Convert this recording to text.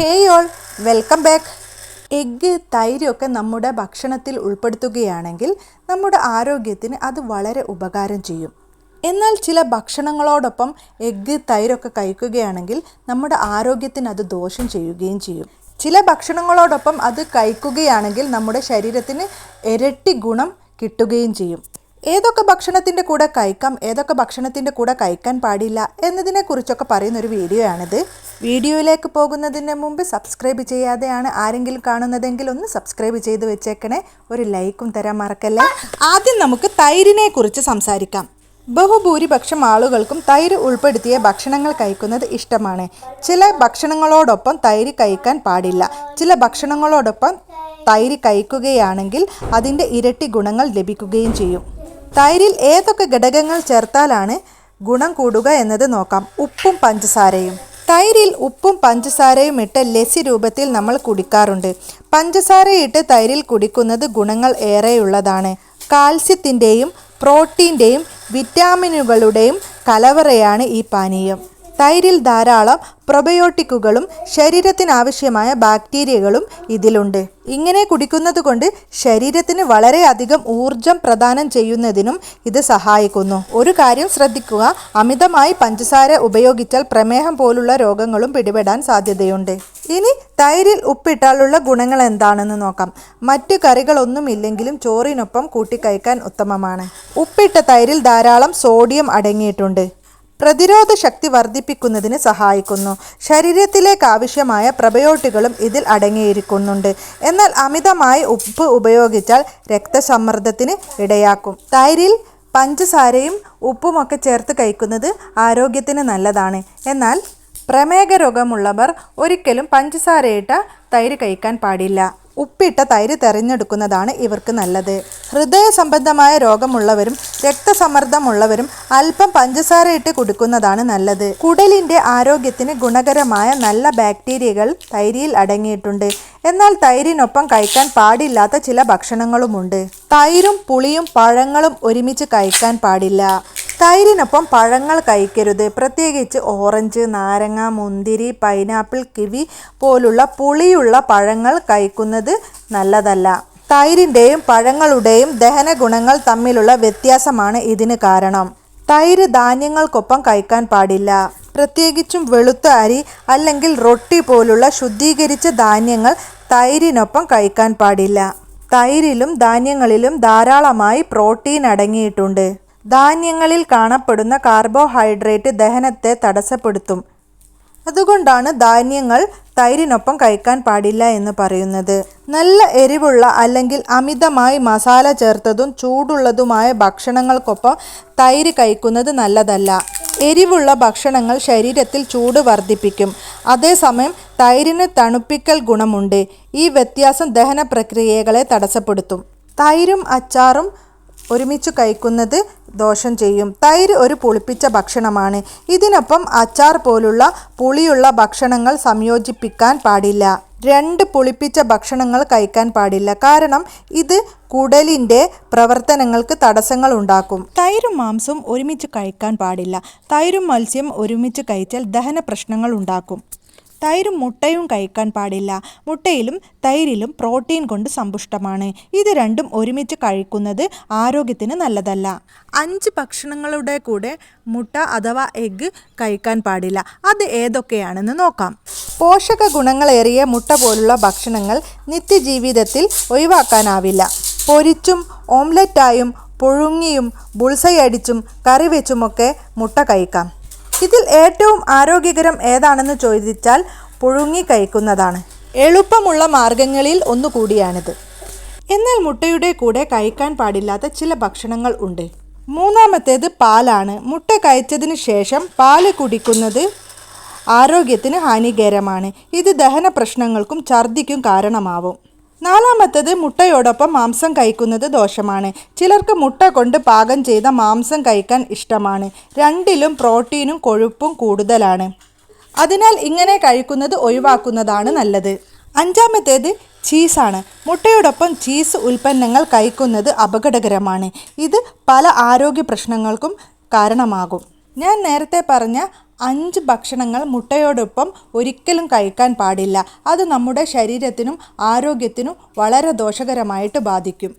Hey all welcome back egg തൈരൊക്കെ നമ്മുടെ ഭക്ഷണത്തിൽ ഉൾപ്പെടുത്തുകയാണെങ്കിൽ നമ്മുടെ ആരോഗ്യത്തിന് അത് വളരെ ഉപകാരം ചെയ്യും. എന്നാൽ ചില ഭക്ഷണങ്ങളോടൊപ്പം എഗ്ഗ് തൈരൊക്കെ കഴിക്കുകയാണെങ്കിൽ നമ്മുടെ ആരോഗ്യത്തിന് അത് ദോഷം ചെയ്യുകയും ചെയ്യും. ചില ഭക്ഷണങ്ങളോടൊപ്പം അത് കഴിക്കുകയാണെങ്കിൽ നമ്മുടെ ശരീരത്തിന് ഇരട്ടി ഗുണം കിട്ടുകയും ചെയ്യും. ഏതൊക്കെ ഭക്ഷണത്തിന്റെ കൂടെ കഴിക്കാം ഏതൊക്കെ ഭക്ഷണത്തിന്റെ കൂടെ കഴിക്കാൻ പാടില്ല എന്നതിനെക്കുറിച്ചൊക്കെ പറയുന്ന ഒരു വീഡിയോ ആണിത് വീഡിയോയിലേക്ക് പോകുന്നതിന് മുമ്പ് സബ്സ്ക്രൈബ് ചെയ്യാതെയാണ് ആരെങ്കിലും കാണുന്നതെങ്കിൽ ഒന്ന് സബ്സ്ക്രൈബ് ചെയ്ത് വെച്ചേക്കണേ. ഒരു ലൈക്കും തരാൻ മറക്കല്ലേ? ആദ്യം നമുക്ക് തൈരിനെ കുറിച്ച് സംസാരിക്കാം. ബഹുഭൂരിപക്ഷം ആളുകൾക്കും തൈര് ഉൾപ്പെടുത്തിയ ഭക്ഷണങ്ങൾ കഴിക്കുന്നത് ഇഷ്ടമാണ്. ചില ഭക്ഷണങ്ങളോടൊപ്പം തൈര് കഴിക്കാൻ പാടില്ല. ചില ഭക്ഷണങ്ങളോടൊപ്പം തൈര് കഴിക്കുകയാണെങ്കിൽ അതിന്റെ ഇരട്ടി ഗുണങ്ങൾ ലഭിക്കുകയും ചെയ്യും. തൈരിൽ ഏതൊക്കെ ഘടകങ്ങൾ ചേർത്താലാണ് ഗുണം കൂടുക എന്നത് നോക്കാം. ഉപ്പും പഞ്ചസാരയും. തൈരിൽ ഉപ്പും പഞ്ചസാരയും ഇട്ട് ലസ്സി രൂപത്തിൽ നമ്മൾ കുടിക്കാറുണ്ട്. പഞ്ചസാരയിട്ട് തൈരിൽ കുടിക്കുന്നത് ഗുണങ്ങൾ ഏറെയുള്ളതാണ്. കാൽസ്യത്തിന്റെയും പ്രോട്ടീന്റെയും വിറ്റാമിനുകളുടെയും കലവറയാണ് ഈ പാനീയം. തൈരിൽ ധാരാളം പ്രൊബയോട്ടിക്കുകളും ശരീരത്തിനാവശ്യമായ ബാക്ടീരിയകളും ഇതിലുണ്ട്. ഇങ്ങനെ കുടിക്കുന്നത് കൊണ്ട് ശരീരത്തിന് വളരെയധികം ഊർജം പ്രദാനം ചെയ്യുന്നതിനും ഇത് സഹായിക്കുന്നു. ഒരു കാര്യം ശ്രദ്ധിക്കുക അമിതമായി പഞ്ചസാര ഉപയോഗിച്ചാൽ പ്രമേഹം പോലുള്ള രോഗങ്ങളും പിടിപെടാൻ സാധ്യതയുണ്ട്. ഇനി തൈരിൽ ഉപ്പിട്ടാലുള്ള ഗുണങ്ങൾ എന്താണെന്ന് നോക്കാം. മറ്റു കറികളൊന്നും ഇല്ലെങ്കിലും ചോറിനൊപ്പം കൂട്ടിക്കഴിക്കാൻ ഉത്തമമാണ്. ഉപ്പിട്ട തൈരിൽ ധാരാളം സോഡിയം അടങ്ങിയിട്ടുണ്ട്. പ്രതിരോധ ശക്തി വർദ്ധിപ്പിക്കുന്നതിന് സഹായിക്കുന്നു. ശരീരത്തിലേക്ക് ആവശ്യമായ പ്രബയോട്ടികളും ഇതിൽ അടങ്ങിയിരിക്കുന്നുണ്ട്. എന്നാൽ അമിതമായി ഉപ്പ് ഉപയോഗിച്ചാൽ രക്തസമ്മർദ്ദത്തിന് ഇടയാക്കും. തൈരിൽ പഞ്ചസാരയും ഉപ്പുമൊക്കെ ചേർത്ത് കഴിക്കുന്നത് ആരോഗ്യത്തിന് നല്ലതാണ്. എന്നാൽ പ്രമേഹ രോഗമുള്ളവർ ഒരിക്കലും പഞ്ചസാരയിട്ട തൈര് കഴിക്കാൻ പാടില്ല. ഉപ്പിട്ട തൈര് തെരഞ്ഞെടുക്കുന്നതാണ് ഇവർക്ക് നല്ലത്. ഹൃദയ സംബന്ധമായ രോഗമുള്ളവരും രക്തസമ്മർദ്ദമുള്ളവരും അല്പം പഞ്ചസാര ഇട്ട് കൊടുക്കുന്നതാണ് നല്ലത്. കുടലിന്റെ ആരോഗ്യത്തിന് ഗുണകരമായ നല്ല ബാക്ടീരിയകൾ തൈരിയിൽ അടങ്ങിയിട്ടുണ്ട്. എന്നാൽ തൈരിനൊപ്പം കഴിക്കാൻ പാടില്ലാത്ത ചില ഭക്ഷണങ്ങളുമുണ്ട്. തൈരും പുളിയും പഴങ്ങളും ഒരുമിച്ച് കഴിക്കാൻ പാടില്ല. തൈരിനൊപ്പം പഴങ്ങൾ കഴിക്കരുത്. പ്രത്യേകിച്ച് ഓറഞ്ച് നാരങ്ങ മുന്തിരി പൈനാപ്പിൾ കിവി പോലുള്ള പുളിയുള്ള പഴങ്ങൾ കഴിക്കുന്നത് നല്ലതല്ല. തൈരിന്റെയും പഴങ്ങളുടെയും ദഹന ഗുണങ്ങൾ തമ്മിലുള്ള വ്യത്യാസമാണ് ഇതിന് കാരണം. തൈര് ധാന്യങ്ങൾക്കൊപ്പം കഴിക്കാൻ പാടില്ല. പ്രത്യേകിച്ചും വെളുത്ത അരി അല്ലെങ്കിൽ റൊട്ടി പോലുള്ള ശുദ്ധീകരിച്ച ധാന്യങ്ങൾ തൈരിനൊപ്പം കഴിക്കാൻ പാടില്ല. തൈരിലും ധാന്യങ്ങളിലും ധാരാളമായി പ്രോട്ടീൻ അടങ്ങിയിട്ടുണ്ട്. ധാന്യങ്ങളിൽ കാണപ്പെടുന്ന കാർബോഹൈഡ്രേറ്റ് ദഹനത്തെ തടസ്സപ്പെടുത്തും. അതുകൊണ്ടാണ് ധാന്യങ്ങൾ തൈരിനൊപ്പം കഴിക്കാൻ പാടില്ല എന്ന് പറയുന്നത്. നല്ല എരിവുള്ള അല്ലെങ്കിൽ അമിതമായി മസാല ചേർത്തതും ചൂടുള്ളതുമായ ഭക്ഷണങ്ങൾക്കൊപ്പം തൈര് കഴിക്കുന്നത് നല്ലതല്ല. എരിവുള്ള ഭക്ഷണങ്ങൾ ശരീരത്തിൽ ചൂട് വർദ്ധിപ്പിക്കും. അതേസമയം തൈരിന് തണുപ്പിക്കൽ ഗുണമുണ്ട്. ഈ വ്യത്യാസം ദഹന പ്രക്രിയകളെ തടസ്സപ്പെടുത്തും. തൈരും അച്ചാറും ഒരുമിച്ച് കഴിക്കുന്നത് ദോഷം ചെയ്യും. തൈര് ഒരു പുളിപ്പിച്ച ഭക്ഷണമാണ്. ഇതിനൊപ്പം അച്ചാർ പോലുള്ള പുളിയുള്ള ഭക്ഷണങ്ങൾ സംയോജിപ്പിക്കാൻ പാടില്ല. രണ്ട് പുളിപ്പിച്ച ഭക്ഷണങ്ങൾ കഴിക്കാൻ പാടില്ല. കാരണം ഇത് കുടലിന്റെ പ്രവർത്തനങ്ങൾക്ക് തടസ്സങ്ങൾ ഉണ്ടാക്കും. തൈരും മാംസവും ഒരുമിച്ച് കഴിക്കാൻ പാടില്ല. തൈരും മത്സ്യം ഒരുമിച്ച് കഴിച്ചാൽ ദഹന പ്രശ്നങ്ങൾ ഉണ്ടാക്കും. തൈരും മുട്ടയും കഴിക്കാൻ പാടില്ല. മുട്ടയിലും തൈരിലും പ്രോട്ടീൻ കൊണ്ട് സമ്പുഷ്ടമാണ്. ഇത് രണ്ടും ഒരുമിച്ച് കഴിക്കുന്നത് ആരോഗ്യത്തിന് നല്ലതല്ല. അഞ്ച് ഭക്ഷണങ്ങളുടെ കൂടെ മുട്ട അഥവാ എഗ്ഗ് കഴിക്കാൻ പാടില്ല. അത് ഏതൊക്കെയാണെന്ന് നോക്കാം. പോഷക ഗുണങ്ങളേറിയ മുട്ട പോലുള്ള ഭക്ഷണങ്ങൾ നിത്യജീവിതത്തിൽ ഒഴിവാക്കാനാവില്ല. പൊരിച്ചും ഓംലറ്റായും പുഴുങ്ങിയും ബുൾസൈ അടിച്ചും കറി വെച്ചുമൊക്കെ മുട്ട കഴിക്കാം. ഇതിൽ ഏറ്റവും ആരോഗ്യകരം ഏതാണെന്ന് ചോദിച്ചാൽ പുഴുങ്ങി കഴിക്കുന്നതാണ്. എളുപ്പമുള്ള മാർഗങ്ങളിൽ ഒന്നുകൂടിയാണിത്. എന്നാൽ മുട്ടയുടെ കൂടെ കഴിക്കാൻ പാടില്ലാത്ത ചില ഭക്ഷണങ്ങൾ ഉണ്ട്. മൂന്നാമത്തേത് പാലാണ്. മുട്ട കഴിച്ചതിന് ശേഷം പാൽ കുടിക്കുന്നത് ആരോഗ്യത്തിന് ഹാനികരമാണ്. ഇത് ദഹന പ്രശ്നങ്ങൾക്കും ഛർദിക്കും കാരണമാവും. നാലാമത്തത് മുട്ടയോടൊപ്പം മാംസം കഴിക്കുന്നത് ദോഷമാണ്. ചിലർക്ക് മുട്ട കൊണ്ട് പാകം ചെയ്ത മാംസം കഴിക്കാൻ ഇഷ്ടമാണ്. രണ്ടിലും പ്രോട്ടീനും കൊഴുപ്പും കൂടുതലാണ്. അതിനാൽ ഇങ്ങനെ കഴിക്കുന്നത് ഒഴിവാക്കുന്നതാണ് നല്ലത്. അഞ്ചാമത്തേത് ചീസാണ്. മുട്ടയോടൊപ്പം ചീസ് ഉൽപ്പന്നങ്ങൾ കഴിക്കുന്നത് അപകടകരമാണ്. ഇത് പല ആരോഗ്യ പ്രശ്നങ്ങൾക്കും കാരണമാകും. ഞാൻ നേരത്തെ പറഞ്ഞ അഞ്ച് ഭക്ഷണങ്ങൾ മുട്ടയോടൊപ്പം ഒരിക്കലും കഴിക്കാൻ പാടില്ല. അത് നമ്മുടെ ശരീരത്തിനും ആരോഗ്യത്തിനും വളരെ ദോഷകരമായിട്ട് ബാധിക്കും.